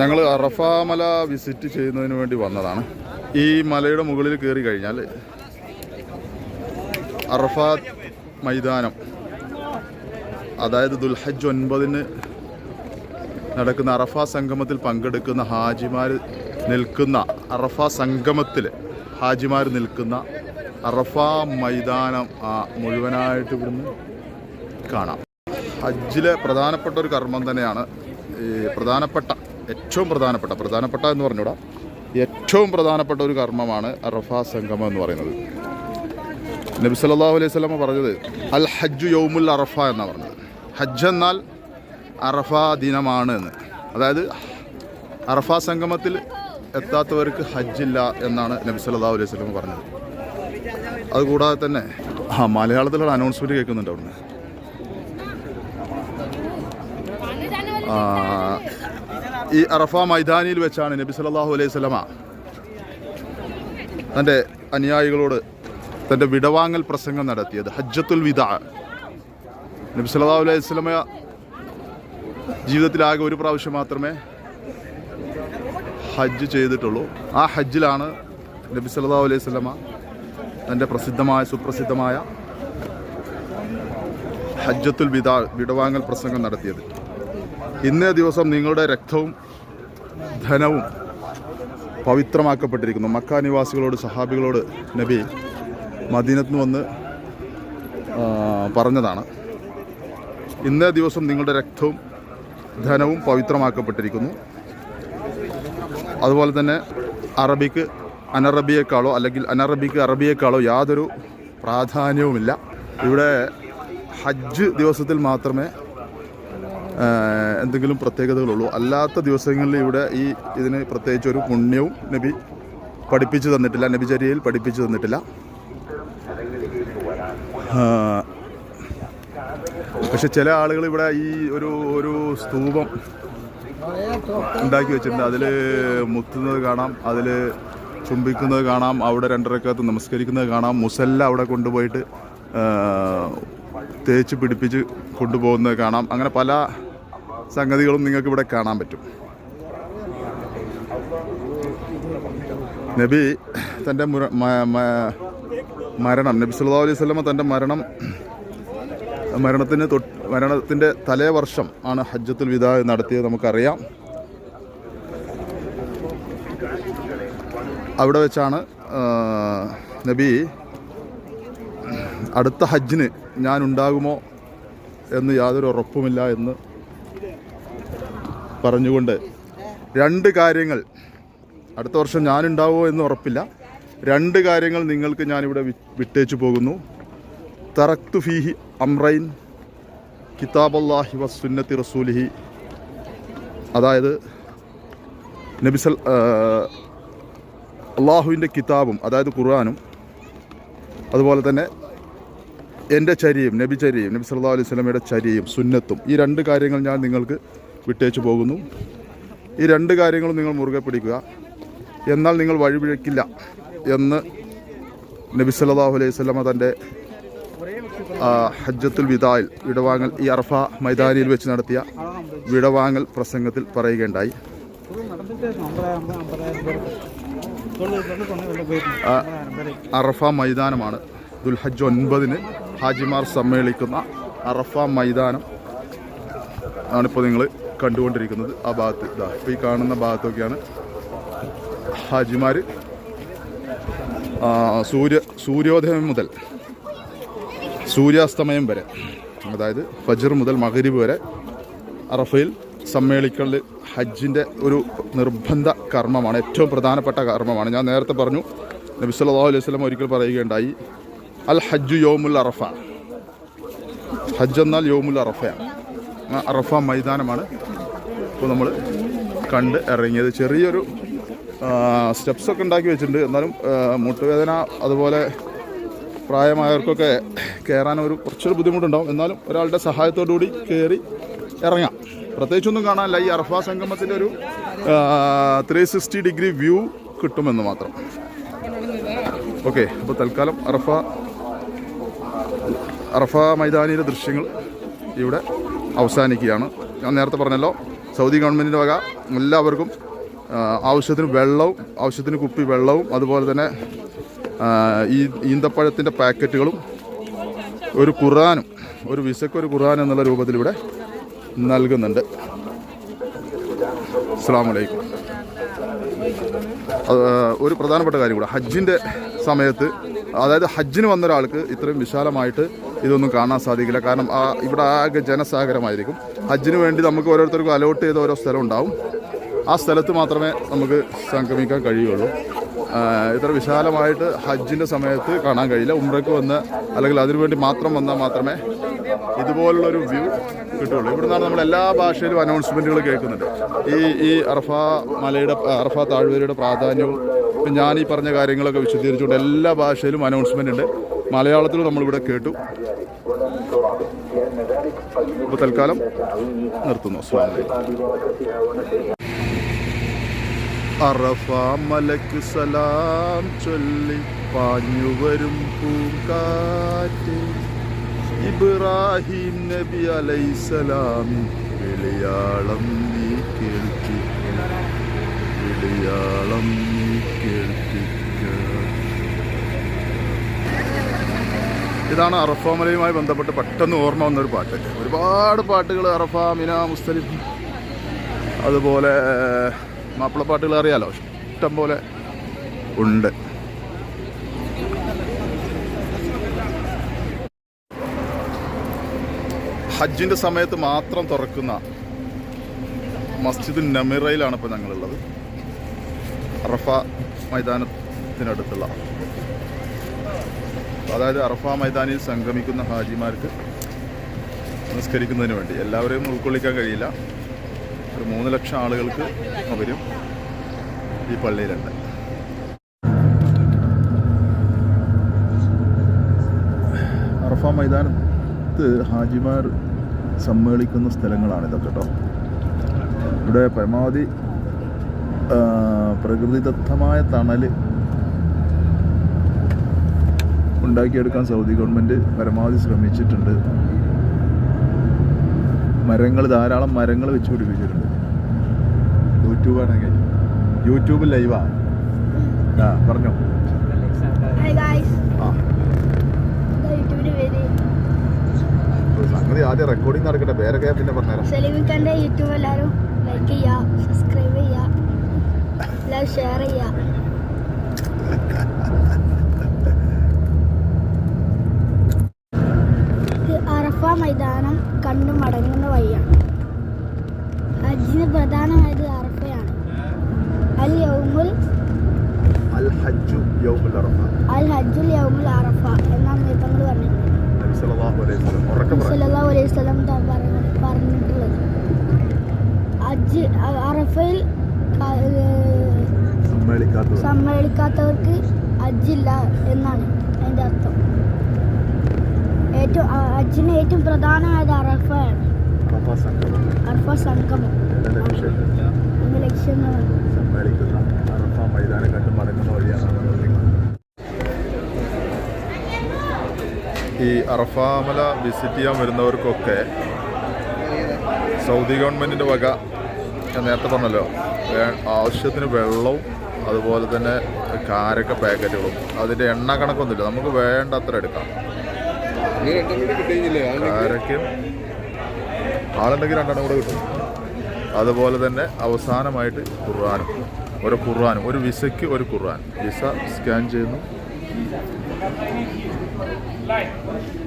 ഞങ്ങൾ അറഫ മല വിസിറ്റ് ചെയ്യുന്നതിന് വേണ്ടി വന്നതാണ്. ഈ മലയുടെ മുകളിൽ കയറി കഴിഞ്ഞാൽ അറഫ മൈതാനം അതായത് ദുൽഹജ് ഒൻപതിന് നടക്കുന്ന അറഫ സംഗമത്തിൽ പങ്കെടുക്കുന്ന ഹാജിമാർ നിൽക്കുന്ന അറഫ സംഗമത്തിൽ ഹാജിമാർ നിൽക്കുന്ന അറഫ മൈതാനം ആ മുഴുവനായിട്ട് ഇവിടുന്ന് കാണാം. ഹജ്ജിലെ പ്രധാനപ്പെട്ട ഒരു കർമ്മം തന്നെയാണ് ഈ പ്രധാനപ്പെട്ട ഏറ്റവും പ്രധാനപ്പെട്ട പ്രധാനപ്പെട്ട എന്ന് പറഞ്ഞൂടാ ഏറ്റവും പ്രധാനപ്പെട്ട ഒരു കർമ്മമാണ് അറഫ സംഗമം എന്ന് പറയുന്നത്. നബി സല്ലല്ലാഹു അലൈഹി സ്വലമ പറഞ്ഞത് അൽ ഹജ്ജു യൗമുൽ അറഫ എന്നാണ് പറഞ്ഞത്. ഹജ്ജ് എന്നാൽ അറഫ ദിനമാണ് എന്ന്. അതായത് അറഫ സംഗമത്തിൽ എത്താത്തവർക്ക് ഹജ്ജില്ല എന്നാണ് നബി സല്ലല്ലാഹു അലൈഹി സ്വലമ പറഞ്ഞത്. അതുകൂടാതെ തന്നെ ആ മലയാളത്തിലുള്ള അനൗൺസ്മെന്റ് കേൾക്കുന്നുണ്ട് അവിടുന്ന്. ഈ അറഫ മൈതാനിയിൽ വെച്ചാണ് നബി സല്ലല്ലാഹു അലൈഹി സ്വലമ തന്റെ അനുയായികളോട് തന്റെ വിടവാങ്ങൽ പ്രസംഗം നടത്തിയത് ഹജ്ജത്തുൽ വിദ. നബി സല്ലല്ലാഹു അലൈഹി സ്വലമ ജീവിതത്തിലാകെ ഒരു പ്രാവശ്യം മാത്രമേ ഹജ്ജ് ചെയ്തിട്ടുള്ളൂ. ആ ഹജ്ജിലാണ് നബി സല്ലല്ലാഹു അലൈഹി സ്വലമ തന്റെ പ്രസിദ്ധമായ സുപ്രസിദ്ധമായ ഹജ്ജത്തുൽ വിദ വിടവാങ്ങൽ പ്രസംഗം നടത്തിയത്. ഇന്നേ ദിവസം നിങ്ങളുടെ രക്തവും ധനവും പവിത്രമാക്കപ്പെട്ടിരിക്കുന്നു. മക്ക നിവാസികളോട് സഹാബികളോട് നബി മദീനത്ത് വന്ന് പറഞ്ഞതാണ്. ഇന്നേ ദിവസം നിങ്ങളുടെ രക്തവും ധനവും പവിത്രമാക്കപ്പെട്ടിരിക്കുന്നു. അതുപോലെ തന്നെ അറബിക്ക് അനറബിയേക്കാളോ അല്ലെങ്കിൽ അനറബിക്ക് അറബിയേക്കാളോ യാതൊരു പ്രാധാന്യവുമില്ല. ഇവിടെ ഹജ്ജ് ദിവസത്തിൽ മാത്രമേ എന്തെങ്കിലും പ്രത്യേകതകളുള്ളൂ. അല്ലാത്ത ദിവസങ്ങളിൽ ഇവിടെ ഈ ഇതിന് പ്രത്യേകിച്ച് ഒരു പുണ്യവും നബി പഠിപ്പിച്ചു തന്നിട്ടില്ല. നബിചര്യയിൽ പഠിപ്പിച്ചു തന്നിട്ടില്ല. പക്ഷെ ചില ആളുകൾ ഇവിടെ ഈ ഒരു ഒരു സ്തൂപം ഉണ്ടാക്കി വെച്ചിട്ടുണ്ട്. അതിൽ മുത്തുന്നത് കാണാം അതിൽ ചുംബിക്കുന്നത് കാണാം അവിടെ രണ്ടരക്കകത്ത് നമസ്കരിക്കുന്നത് കാണാം മുസല്ല അവിടെ കൊണ്ടുപോയിട്ട് തേച്ച് പിടിപ്പിച്ച് കൊണ്ടുപോകുന്നത് കാണാം. അങ്ങനെ പല സംഗതികളും നിങ്ങൾക്ക് ഇവിടെ കാണാൻ പറ്റും. നബി തന്റെ മുര- മരണം നബി സുല്ലാ അലൈഹി സ്വലമ തന്റെ മരണം മരണത്തിന് തൊട്ട് മരണത്തിന്റെ തലേ വർഷം ആണ് ഹജ്ജത്തുൽ വിദ നടത്തിയത് നമുക്കറിയാം. അവിടെ വെച്ചാണ് നബി അടുത്ത ഹജ്ജിന് ഞാൻ ഉണ്ടാകുമോ എന്ന് യാതൊരു ഉറപ്പുമില്ല എന്ന് പറഞ്ഞുകൊണ്ട് രണ്ട് കാര്യങ്ങൾ അടുത്ത വർഷം ഞാനുണ്ടാവുമോ എന്ന് ഉറപ്പില്ല. രണ്ട് കാര്യങ്ങൾ നിങ്ങൾക്ക് ഞാനിവിടെ വിട്ടേച്ചു പോകുന്നു. തറക്തു ഫീഹി അമ്രൈൻ കിതാബല്ലാഹി വസുന്നത്തി റസൂലിഹി. അതായത് നബിസൽ അള്ളാഹുവിന്റെ കിതാബും അതായത് ഖുർആാനും അതുപോലെ തന്നെ എന്റെ ചരിയും നബി ചരിയും നബി സല്ലാ അലൈഹി സ്വലമയുടെ ചരിയും സുന്നത്തും ഈ രണ്ട് കാര്യങ്ങൾ ഞാൻ നിങ്ങൾക്ക് വിട്ടേച്ചു പോകുന്നു. ഈ രണ്ട് കാര്യങ്ങളും നിങ്ങൾ മുറുകെ പിടിക്കുക. എന്നാൽ നിങ്ങൾ വഴിപിഴക്കില്ല എന്ന് നബി സല്ലാഹു അലൈഹി സ്വലമ തന്റെ ഹജ്ജത്തുൽ വിദായിൽ വിടവാങ്ങൽ ഈ അർഫ മൈതാനിയിൽ വെച്ച് നടത്തിയ വിടവാങ്ങൽ പ്രസംഗത്തിൽ പറയുകയുണ്ടായി. അർഫ മൈതാനമാണ് ദുൽഹജ്ജ് ഒൻപതിന് ഹാജിമാർ സമ്മേളിക്കുന്ന അറഫ മൈതാനം ആണിപ്പോൾ നിങ്ങൾ കണ്ടുകൊണ്ടിരിക്കുന്നത്. ആ ഭാഗത്ത് ഇതാ ഈ കാണുന്ന ഭാഗത്തൊക്കെയാണ് ഹാജിമാർ സൂര്യ സൂര്യോദയം മുതൽ സൂര്യാസ്തമയം വരെ അതായത് ഫജർ മുതൽ മകരിബ് വരെ അറഫയിൽ സമ്മേളിക്കൽ ഹജ്ജിന്റെ ഒരു നിർബന്ധ കർമ്മമാണ് ഏറ്റവും പ്രധാനപ്പെട്ട കർമ്മമാണ്. ഞാൻ നേരത്തെ പറഞ്ഞു നബി സല്ലല്ലാഹു അലൈഹി വസല്ലം ഒരിക്കൽ പറയുകയുണ്ടായി അൽ ഹജ്ജു യോമുൽ അറഫ ഹജ്ജ് എന്നാൽ യോമുൽ അറഫയാണ് അറഫ മൈതാനമാണ്. ഇപ്പോൾ നമ്മൾ കണ്ട് ഇറങ്ങിയത്. ചെറിയൊരു സ്റ്റെപ്സൊക്കെ ഉണ്ടാക്കി വെച്ചിട്ടുണ്ട്. എന്നാലും മുട്ടുവേദന അതുപോലെ പ്രായമായവർക്കൊക്കെ കയറാൻ ഒരു കുറച്ചൊരു ബുദ്ധിമുട്ടുണ്ടാവും. എന്നാലും ഒരാളുടെ സഹായത്തോടു കൂടി കയറി ഇറങ്ങാം. പ്രത്യേകിച്ചൊന്നും കാണാനില്ല. ഈ അറഫ സംഗമത്തിന്റെ ഒരു ത്രീ സിക്സ്റ്റി ഡിഗ്രി വ്യൂ കിട്ടുമെന്ന് മാത്രം. ഓക്കെ അപ്പോൾ തൽക്കാലം അറഫ അറഫ മൈതാനിയിലെ ദൃശ്യങ്ങൾ ഇവിടെ അവസാനിക്കുകയാണ്. ഞാൻ നേരത്തെ പറഞ്ഞല്ലോ സൗദി ഗവൺമെന്റിന്റെ വക എല്ലാവർക്കും ആവശ്യത്തിന് വെള്ളവും ആവശ്യത്തിന് കുപ്പി വെള്ളവും അതുപോലെ തന്നെ ഈ ഈന്തപ്പഴത്തിന്റെ പാക്കറ്റുകളും ഒരു ഖുറാനും ഒരു വിസക്കൊരു ഖുറാൻ എന്നുള്ള രൂപത്തിൽ ഇവിടെ നൽകുന്നുണ്ട്. അസ്സാം വലൈക്കും ഒരു പ്രധാനപ്പെട്ട കാര്യം കൂടെ ഹജ്ജിന്റെ സമയത്ത് അതായത് ഹജ്ജിന് വന്ന ഒരാൾക്ക് ഇത്രയും വിശാലമായിട്ട് ഇതൊന്നും കാണാൻ സാധിക്കില്ല. കാരണം ആ ഇവിടെ ആകെ ജനസാഗരമായിരിക്കും. ഹജ്ജിന് വേണ്ടി നമുക്ക് ഓരോരുത്തർക്കും അലോട്ട് ചെയ്ത ഓരോ സ്ഥലം ഉണ്ടാവും. ആ സ്ഥലത്ത് മാത്രമേ നമുക്ക് സംഗമിക്കാൻ കഴിയുള്ളൂ. ഇത്ര വിശാലമായിട്ട് ഹജ്ജിന്റെ സമയത്ത് കാണാൻ കഴിയില്ല. ഉമ്രയ്ക്ക് വന്ന് അല്ലെങ്കിൽ അതിനുവേണ്ടി മാത്രം വന്നാൽ മാത്രമേ ഇതുപോലുള്ളൊരു വ്യൂ കിട്ടുള്ളൂ ഇവിടെ നിന്നാണ് നമ്മൾ എല്ലാ ഭാഷയിലും അനൗൺസ്മെന്റുകൾ കേൾക്കുന്നുണ്ട് ഈ ഈ അർഫ മലയുടെ അർഫ താഴ്വരയുടെ പ്രാധാന്യവും ഇപ്പം ഞാൻ ഈ പറഞ്ഞ കാര്യങ്ങളൊക്കെ വിശദീകരിച്ചുകൊണ്ട് എല്ലാ ഭാഷയിലും അനൗൺസ്മെന്റ് ഉണ്ട്. മലയാളത്തിലും നമ്മളിവിടെ കേട്ടു. അപ്പോൾ തൽക്കാലം നിർത്തുന്നു. അറഫ മലക്ക് സലാം ചൊല്ലി പാഞ്ഞു വരും പൂങ്കാറ്റ്. ഇബ്രാഹിം നബി അലൈസലാമിൻ വിളിയാളം നീ കേൾക്കി. വിളിയാളം നീ കേൾപ്പിക്ക ഇതാണ് അറഫ മലയുമായി ബന്ധപ്പെട്ട് പെട്ടെന്ന് ഓർമ്മ വന്നൊരു പാട്ട്. ഒരുപാട് പാട്ടുകൾ അറഫ മിന മുസ്തലിഫ് അതുപോലെ മാപ്പിളപ്പാട്ടുകൾ അറിയാലോ? ഇഷ്ടം പോലെ ഉണ്ട്. ഹജ്ജിന്റെ സമയത്ത് മാത്രം തുറക്കുന്ന മസ്ജിദ് നമിറയിലാണ് ഇപ്പോൾ ഞങ്ങളുള്ളത്. അറഫ മൈതാനത്തിനടുത്തുള്ള അതായത് അറഫ മൈതാനിൽ സംഗമിക്കുന്ന ഹാജിമാർക്ക് നമസ്കരിക്കുന്നതിന് വേണ്ടി. എല്ലാവരെയും ഉൾക്കൊള്ളിക്കാൻ കഴിയില്ല. ഒരു മൂന്ന് ലക്ഷം ആളുകൾക്ക് അവരും ഈ പള്ളിയിലുണ്ട്. അറഫ മൈതാനത്ത് ഹാജിമാർ സമ്മേളിക്കുന്ന സ്ഥലങ്ങളാണ് ഇതൊക്കെ കേട്ടോ. ഇവിടെ പരമാവധി പ്രകൃതിദത്തമായ തണൽ ഉണ്ടാക്കിയെടുക്കാൻ സൗദി ഗവൺമെന്റ് പരമാവധി ശ്രമിച്ചിട്ടുണ്ട്. മരങ്ങൾ ധാരാളം മരങ്ങൾ വെച്ച് പിടിപ്പിച്ചിട്ടുണ്ട്. യൂട്യൂബാണെങ്കിൽ യൂട്യൂബ് ലൈവാ. ആ പറഞ്ഞോ. സംഗതി ആദ്യം റെക്കോർഡിംഗ് നടക്കട്ടെ പേരൊക്കെ പിന്നെ പറഞ്ഞുതരാം. യൂട്യൂബ് എല്ലാവരും ലൈക്ക് ചെയ്യുക സബ്സ്ക്രൈബ് ചെയ്യുക ഷെയർ ചെയ്യുക. അറഫ മൈതാനം കണ്ടു മടങ്ങുന്ന വഴിയാണ്. ഹജ്ജിന് പ്രധാനമായത് അറഫയാണ്. അൽ യൗമുൽ അൽ ഹജ്ജു യൗമുൽ അറഫ. അൽ ഹജ്ജുൽ യൗമുൽ അറഫ എന്നാണ് നേതങ്ങൾ പറഞ്ഞിട്ടുള്ളത്. പറഞ്ഞിട്ടുള്ളത്. ഹജ്ജ് അറഫയിൽ സമ്മേളിക്കാത്തവർക്ക് ഹജ്ജില്ല എന്നാണ് അതിന്റെ അർത്ഥം. ഏറ്റവും അച്ഛന് ഏറ്റവും പ്രധാനമായത് അറഫ അറഫ സംഗമം. ലക്ഷ്യം സമ്മേളിക്കുന്ന അറഫ മൈതാനം കണ്ട് മടങ്ങുന്ന വഴിയാണ് ഈ അറഫാമല വിസിറ്റ് ചെയ്യാൻ വരുന്നവർക്കൊക്കെ സൗദി ഗവൺമെന്റിന്റെ വക. ഞാൻ നേരത്തെ പറഞ്ഞല്ലോ ആവശ്യത്തിന് വെള്ളവും അതുപോലെ തന്നെ കാരക്ക പാക്കറ്റുകളും. അതിന്റെ എണ്ണ കണക്കൊന്നുമില്ല. നമുക്ക് വേണ്ടത്ര എടുക്കാം. കാരക്കയും ആളുണ്ടെങ്കിൽ രണ്ടെണ്ണം കൂടെ കിട്ടും. അതുപോലെ തന്നെ അവസാനമായിട്ട് ഖുർആാനും. ഒരു ഖുർആാനും ഒരു വിസയ്ക്ക് ഒരു ഖുർആൻ. വിസ സ്കാൻ ചെയ്യുന്നു.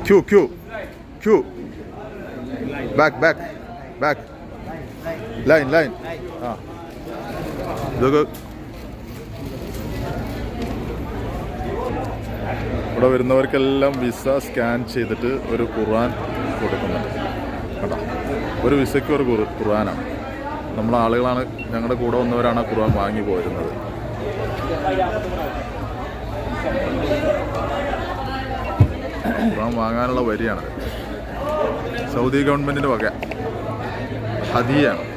Queue queue queue. Back back back line line ആ. ഇതൊക്കെ ഇവിടെ വരുന്നവർക്കെല്ലാം വിസ സ്കാൻ ചെയ്തിട്ട് ഒരു ഖുർആൻ കൊടുക്കുന്നുണ്ട്. കേട്ടോ ഒരു വിസയ്ക്ക് ഒരു ഖുർ- ഖുർആനാണ്. നമ്മളെ ആളുകളാണ് ഞങ്ങളുടെ കൂടെ വന്നവരാണ് ആ ഖുർആൻ വാങ്ങി പോരുന്നത്. ഖുർആൻ വാങ്ങാനുള്ള വരിയാണത് സൗദി ഗവൺമെന്റിന്റെ വക. ഹദിയാണ്.